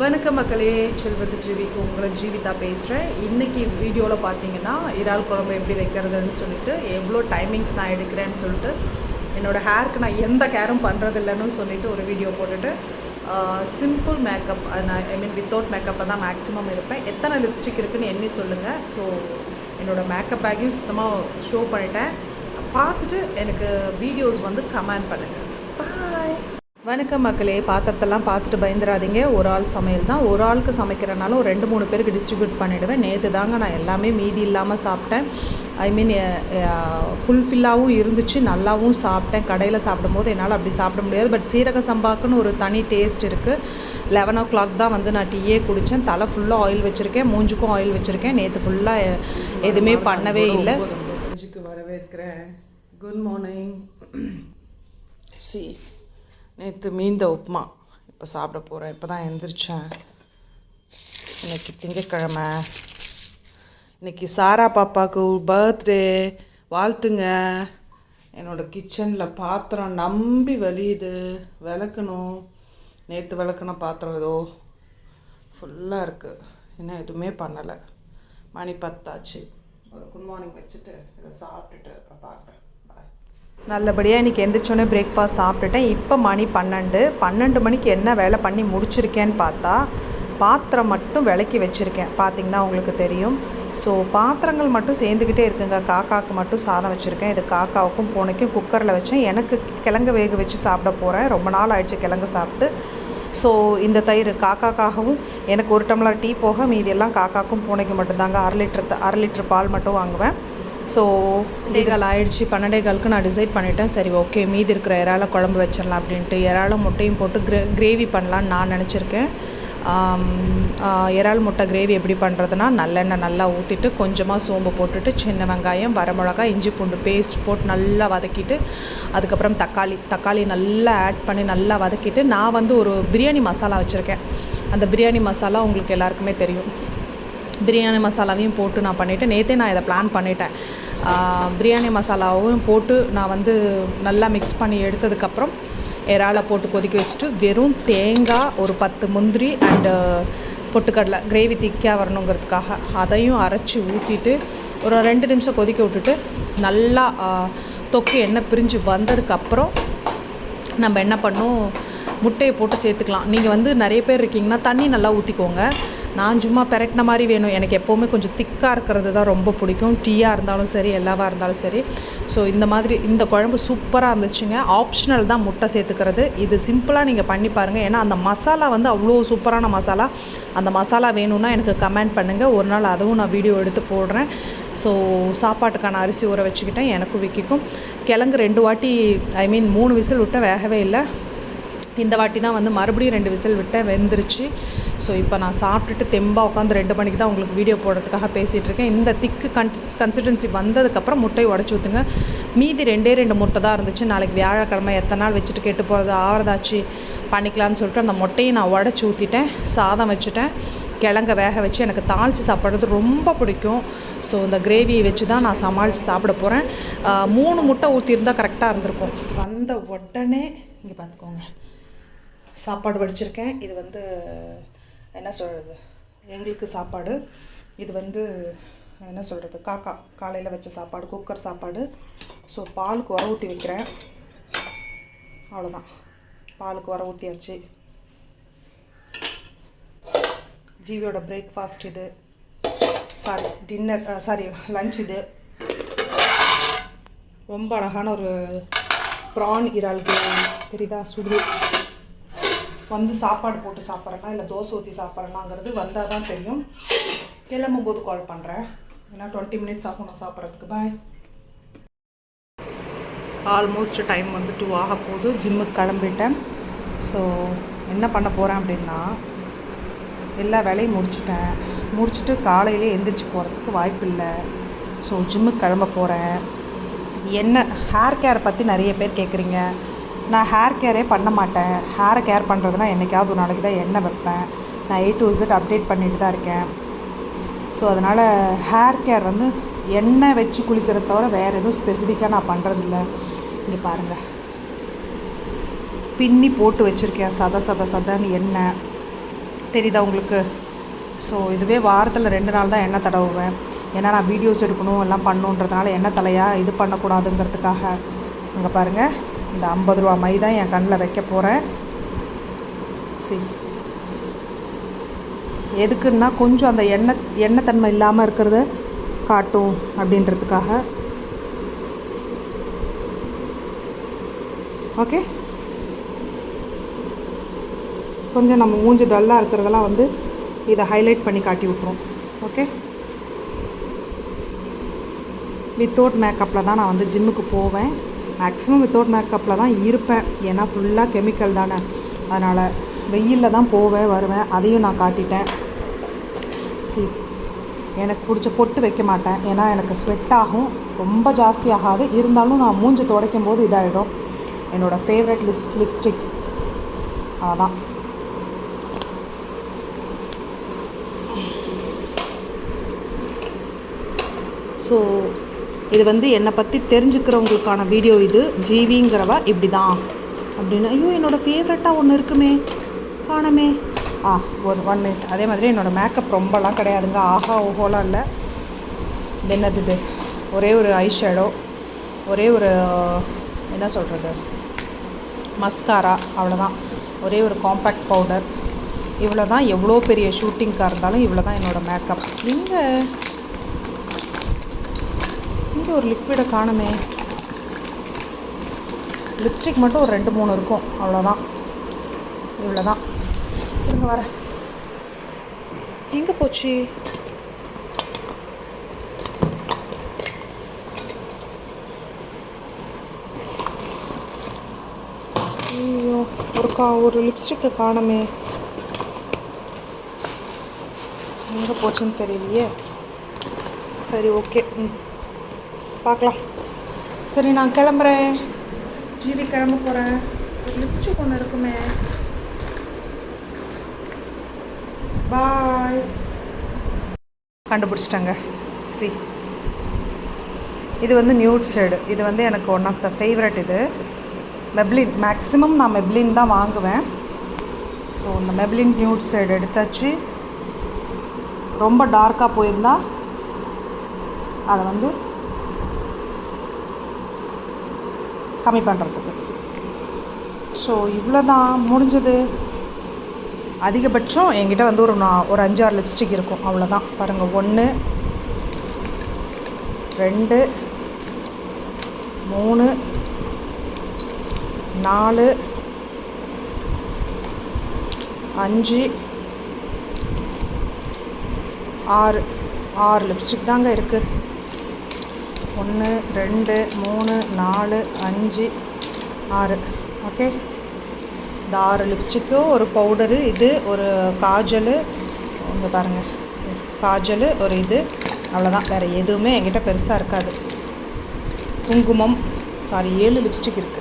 வணக்க மக்களே செல்வத்து ஜீவிக்கு உங்களை ஜீவிதா பேசுகிறேன் இன்றைக்கி வீடியோவில் பார்த்தீங்கன்னா இறால் குழம்பு எப்படி வைக்கிறதுன்னு சொல்லிட்டு எவ்வளோ டைமிங்ஸ் நான் எடுக்கிறேன்னு சொல்லிட்டு என்னோடய ஹேருக்கு நான் எந்த கேரும் பண்ணுறதில்லைன்னு சொல்லிட்டு ஒரு வீடியோ போட்டுட்டு சிம்பிள் மேக்கப் நான் ஐ மீன் வித்தவுட் மேக்கப்பில் தான் மேக்ஸிமம் இருப்பேன். எத்தனை லிப்ஸ்டிக் இருக்குன்னு எண்ணி சொல்லுங்கள் ஸோ என்னோடய மேக்கப் பேக்கையும் சுத்தமாக ஷோ பண்ணிட்டேன். பார்த்துட்டு எனக்கு வீடியோஸ் வந்து கமெண்ட் பண்ணுங்கள் வணக்கம் மக்களே பாத்திரத்தெல்லாம் பார்த்துட்டு பயந்துடாதீங்க ஒரு ஆள் சமையல் தான். ஒரு ஆளுக்கு சமைக்கிறனால ஒரு ரெண்டு மூணு பேருக்கு டிஸ்ட்ரிபியூட் பண்ணிவிடுவேன் நேற்று தாங்க நான் எல்லாமே மீதி இல்லாமல் சாப்பிட்டேன். ஐ மீன் ஃபுல்ஃபில்லாகவும் இருந்துச்சு. நல்லாவும் சாப்பிட்டேன். கடையில் சாப்பிடும்போது என்னால் அப்படி சாப்பிட முடியாது. பட் சீரக சம்பாக்குன்னு ஒரு தனி டேஸ்ட் இருக்குது லெவன் ஓ கிளாக் தான் வந்து நான் டீயே குடித்தேன் தலை ஃபுல்லாக ஆயில் வச்சுருக்கேன். மூஞ்சுக்கும் ஆயில் வச்சுருக்கேன். நேற்று ஃபுல்லாக எதுவுமே பண்ணவே இல்லை. வரவேற்கிறேன். குட் மார்னிங் சி நேற்று மீந்த உப்புமா. இப்போ சாப்பிட போகிறேன் இப்போ தான் எழுந்திரிச்சேன் இன்னைக்கு திங்கக்கிழமை இன்னைக்கு சாரா பாப்பாவுக்கு பர்த்டே வாழ்த்துங்க. என்னோடய கிச்சனில் பாத்திரம் நம்பி வலியுது. விளக்கணும். நேற்று விளக்குன பாத்திரம் ஏதோ ஃபுல்லாக இருக்குது இன்னும் எதுவுமே பண்ணலை. மணி பத்தாச்சு. ஒரு குட் மார்னிங் வச்சுட்டு இதை சாப்பிட்டுட்டு அப்புறம் பார்க்குறேன் நல்லபடியாக இன்றைக்கி எந்திரிச்சோன்னே பிரேக்ஃபாஸ்ட் சாப்பிட்டுட்டேன். இப்போ மணி பன்னெண்டு. பன்னெண்டு மணிக்கு என்ன வேலை பண்ணி முடிச்சிருக்கேன்னு பார்த்தா பாத்திரம் மட்டும் விளக்கி வச்சுருக்கேன். பார்த்தீங்கன்னா உங்களுக்கு தெரியும். ஸோ பாத்திரங்கள் மட்டும் சேர்ந்துக்கிட்டே இருக்குங்க. காக்காவுக்கு மட்டும் சாதம் வச்சுருக்கேன். இது காக்காவுக்கும் பூனைக்கும் குக்கரில் வச்சேன். எனக்கு கிழங்கு வேக வச்சு சாப்பிட போகிறேன் ரொம்ப நாள் ஆயிடுச்சு கிழங்கு சாப்பிட்டு. ஸோ இந்த தயிர் காக்காக்காகவும் எனக்கு ஒரு டம்ளர் டீ போக மீதி எல்லாம் காக்காக்கும் பூனைக்கு மட்டும்தாங்க. அரை லிட்டர் த- அரை லிட்டர் பால் மட்டும் வாங்குவேன். ஸோ டே கால் ஆயிடுச்சு பன்னெண்டே காலுக்கு நான் டிசைட் பண்ணிட்டேன் சரி ஓகே மீதி இருக்கிற இறால குழம்பு வச்சிடலாம் அப்படின்ட்டு இறால முட்டையும் போட்டு கிரே கிரேவி பண்ணலான்னு நான் நினச்சிருக்கேன். இறால் முட்டை கிரேவி எப்படி பண்ணுறதுனா நல்லெண்ணெய் நல்லா ஊற்றிட்டு கொஞ்சமாக சோம்பு போட்டுட்டு சின்ன வெங்காயம் வரமிளகா இஞ்சி பூண்டு பேஸ்ட் போட்டு நல்லா வதக்கிட்டு அதுக்கப்புறம் தக்காளி தக்காளி நல்லா ஆட் பண்ணி நல்லா வதக்கிட்டு நான் வந்து ஒரு பிரியாணி மசாலா வச்சுருக்கேன். அந்த பிரியாணி மசாலா உங்களுக்கு எல்லாருக்குமே தெரியும். பிரியாணி மசாலாவையும் போட்டு நான் பண்ணிவிட்டு நேற்றே நான் இதை பிளான் பண்ணிட்டேன். பிரியாணி மசாலாவும் போட்டு நான் வந்து நல்லா மிக்ஸ் பண்ணி எடுத்ததுக்கப்புறம் இறாலை போட்டு கொதிக்க வச்சுட்டு வெறும் தேங்காய் ஒரு பத்து முந்திரி அண்டு பொட்டுக்கடலை கிரேவி திக்காக வரணுங்கிறதுக்காக அதையும் அரைச்சி ஊற்றிட்டு ஒரு ரெண்டு நிமிஷம் கொதிக்க விட்டுட்டு நல்லா தொக்கு எண்ணெய் பிரிஞ்சு வந்ததுக்கப்புறம் நம்ம என்ன பண்ணோம் முட்டையை போட்டு சேர்த்துக்கலாம். நீங்கள் வந்து நிறைய பேர் இருக்கீங்கன்னா தண்ணி நல்லா ஊற்றிக்கோங்க நான் சும்மா பெரட்டின மாதிரி வேணும். எனக்கு எப்போவுமே கொஞ்சம் திக்காக இருக்கிறது தான் ரொம்ப பிடிக்கும். டீயாக இருந்தாலும் சரி எல்லாவாக இருந்தாலும் சரி. ஸோ இந்த மாதிரி இந்த குழம்பு சூப்பராக இருந்துச்சுங்க. ஆப்ஷனல் தான் முட்டை சேர்த்துக்கிறது. இது சிம்பிளாக நீங்கள் பண்ணி பாருங்கள் ஏன்னா அந்த மசாலா வந்து அவ்வளோ சூப்பரான மசாலா. அந்த மசாலா வேணும்னா எனக்கு கமெண்ட் பண்ணுங்கள் ஒரு நாள் அதுவும் நான் வீடியோ எடுத்து போடுறேன். ஸோ சாப்பாட்டுக்கான அரிசி ஊற வச்சுக்கிட்டேன். எனக்கும் விக்கிக்கும். கிழங்கு ரெண்டு வாட்டி ஐ மீன் மூணு விசில் விட்டால் வேகவே இல்லை. இந்த வாட்டி தான் வந்து மறுபடியும் ரெண்டு விசில் விட்டேன் வெந்துருச்சு. ஸோ இப்போ நான் சாப்பிட்டுட்டு தெம்பாக உட்காந்து ரெண்டு மணிக்கு தான் உங்களுக்கு வீடியோ போடுறதுக்காக பேசிகிட்டு இருக்கேன். இந்த திக்கு கன் கன்சிஸ்டன்சி வந்ததுக்கப்புறம் முட்டையை உடச்சி ஊற்றுங்க மீதி ரெண்டே ரெண்டு முட்டை தான் இருந்துச்சு. நாளைக்கு வியாழக்கிழமை எத்தனை நாள் வச்சுட்டு கெட்டு போகிறது ஆகிறதாச்சு பண்ணிக்கலாம்னு சொல்லிட்டு அந்த முட்டையை நான் உடச்சி ஊற்றிட்டேன் சாதம் வச்சுட்டேன். கிழங்க வேக வச்சு எனக்கு தாளித்து சாப்பிட்றது ரொம்ப பிடிக்கும். ஸோ இந்த கிரேவியை வச்சு தான் நான் சமாளித்து சாப்பிட போகிறேன் மூணு முட்டை ஊற்றியிருந்தால் கரெக்டாக இருந்திருக்கும். வந்த உடனே இங்கே பார்த்துக்கோங்க சாப்பாடு வடிச்சிருக்கேன். இது வந்து என்ன சொல்கிறது எங்களுக்கு சாப்பாடு. இது வந்து என்ன சொல்கிறது காக்கா காலையில் வச்ச சாப்பாடு குக்கர் சாப்பாடு. ஸோ பாலுக்கு உர ஊற்றி வைக்கிறேன். அவ்வளோதான் பாலுக்கு உர ஊற்றியாச்சு ஜீவியோட பிரேக்ஃபாஸ்ட் இது. சாரி டின்னர் சாரி லஞ்ச் இது. ரொம்ப அழகான ஒரு ப்ரான் இறால் தெரியுதா? சுடு வந்து சாப்பாடு போட்டு சாப்பிட்றேன்னா இல்லை தோசை ஊற்றி சாப்பிட்றேனாங்கிறது வந்தால் தான் தெரியும். கிளம்பும்போது கால் பண்ணுறேன் ஏன்னா டுவெண்ட்டி மினிட்ஸ் ஆகும் நான் சாப்பிட்றதுக்கு. பாய் ஆல்மோஸ்ட் டைம் வந்து டூ ஆக போது ஜிம்முக்கு கிளம்பிட்டேன். ஸோ என்ன பண்ண போகிறேன் அப்படின்னா எல்லா வேலையும் முடிச்சிட்டேன். முடிச்சுட்டு காலையிலே எந்திரிச்சு போகிறதுக்கு வாய்ப்பு இல்லை. ஸோ ஜிம்முக்கு கிளம்ப போகிறேன் என்ன ஹேர் கேர் பற்றி நிறைய பேர் கேட்குறீங்க நான் ஹேர் கேரே பண்ண மாட்டேன். ஹேரை கேர் பண்ணுறதுனா என்னைக்காவது ஒரு நாளைக்கு தான் எண்ணெய் வைப்பேன். நான் ஏ டு இசட் அப்டேட் பண்ணிட்டு தான் இருக்கேன். ஸோ அதனால் ஹேர் கேர் வந்து எண்ணெய் வச்சு குளிக்கிறத தவிர வேறு எதுவும் ஸ்பெசிஃபிக்காக நான் பண்ணுறதில்ல இங்கே பாருங்கள் பின்னி போட்டு வச்சுருக்கேன். சத சத சதன்னு எண்ணெய். தெரியுதா உங்களுக்கு? ஸோ இதுவே வாரத்தில் ரெண்டு நாள் தான் எண்ணெய் தடவுவேன். ஏன்னா நான் வீடியோஸ் எடுக்கணும் எல்லாம் பண்ணுன்றதுனால எண்ணெய் தலையாக இது பண்ணக்கூடாதுங்கிறதுக்காக. அங்கே பாருங்கள் இந்த ஐம்பது ரூபா மை தான் என் கண்ணில் வைக்க போகிறேன். சி. எதுக்குன்னா கொஞ்சம் அந்த எண்ணெய் எண்ணெய் தன்மை இல்லாமல் இருக்கிறத காட்டும் அப்படின்றதுக்காக. ஓகே. கொஞ்சம் நம்ம மூஞ்சி டல்லாக இருக்கிறதெல்லாம் வந்து இதை ஹைலைட் பண்ணி காட்டி விட்ரும் ஓகே. வித்தவுட் மேக்கப்பில் தான் நான் வந்து ஜிம்முக்கு போவேன். மேக்ஸிமம் வித்தவுட் மேக்கப்பில் தான் இருப்பேன். ஏன்னா ஃபுல்லாக கெமிக்கல் தானே. அதனால் வெயிலில் தான் போவேன் வருவேன். அதையும் நான் காட்டிட்டேன். சி எனக்கு பிடிச்ச பொட்டு வைக்க மாட்டேன். ஏன்னா எனக்கு ஸ்வெட் ஆகும். ரொம்ப ஜாஸ்தி ஆகாது. இருந்தாலும் நான் மூஞ்சி துடைக்கும் போது இதாகிடும் என்னோடய ஃபேவரட் லிஸ்ட் லிப்ஸ்டிக் அதான். ஸோ இது வந்து என்னை பற்றி தெரிஞ்சுக்கிறவங்களுக்கான வீடியோ இது. ஜீவிங்கிறவ இப்படி தான் அப்படின்னு ஐயோ என்னோடய ஃபேவரட்டாக ஒன்று இருக்குமே. காணமே. ஆ ஒரு ஒன் மினிட் அதே மாதிரி என்னோடய மேக்கப் ரொம்பலாம் கிடையாதுங்க. ஆஹா ஓஹோலாம் இல்லை. என்னது இது? ஒரே ஒரு ஐ ஷேடோ ஒரே ஒரு என்ன சொல்கிறது மஸ்காரா அவ்வளோதான் ஒரே ஒரு காம்பேக்ட் பவுடர் இவ்வளோ தான் எவ்வளோ பெரிய ஷூட்டிங்காக இருந்தாலும் இவ்வளோ தான் என்னோடய மேக்கப் நீங்கள் இங்கே ஒரு லிக்விடை காணுமே. லிப்ஸ்டிக் மட்டும் ஒரு ரெண்டு மூணு இருக்கும். அவ்வளோதான் இவ்வளோ தான் இருங்க வரேன். எங்கே போச்சு? ஐயோ ஒரு கா ஒரு லிப்ஸ்டிக்கை காணுமே. எங்கே போச்சுன்னு தெரியலையே. சரி ஓகே ம். பார்க்கலாம். சரி நான் கிளம்புறேன். ஜிவி கிளம்ப போகிறேன் ஒரு லிப்ஸ்டிக் ஒன்று இருக்குமே. பாய் கண்டுபிடிச்சிட்டேங்க. சி. இது வந்து நியூட் ஷேடு இது வந்து எனக்கு ஒன் ஆஃப் த ஃபேவரட் இது. மெப்ளின் மேக்ஸிமம் நான் மெப்ளின் தான் வாங்குவேன். ஸோ இந்த மெப்ளின் நியூட் ஷேடு எடுத்தாச்சு. ரொம்ப டார்க்காக போயிருந்தா அதை வந்து கம்மி பண்ணுறதுக்கு ஸோ இவ்வளோ தான் முடிஞ்சது. அதிகபட்சம் என்கிட்ட வந்து ஒரு நான் ஒரு அஞ்சாறு லிப்ஸ்டிக் இருக்கும். அவ்வளோதான் பாருங்கள் ஒன்று ரெண்டு மூணு நாலு அஞ்சு ஆறு ஆறு லிப்ஸ்டிக் தாங்க இருக்குது ஒன்று ரெண்டு மூணு நாலு அஞ்சு ஆறு. ஓகே? இந்த ஆறு லிப்ஸ்டிக்கும் ஒரு பவுடரு இது ஒரு காஜல். இங்கே பாருங்கள் காஜல் ஒரு இது. அவ்வளோதான் வேறு எதுவுமே என்கிட்ட பெருசாக இருக்காது. குங்குமம். சாரி ஏழு லிப்ஸ்டிக் இருக்குது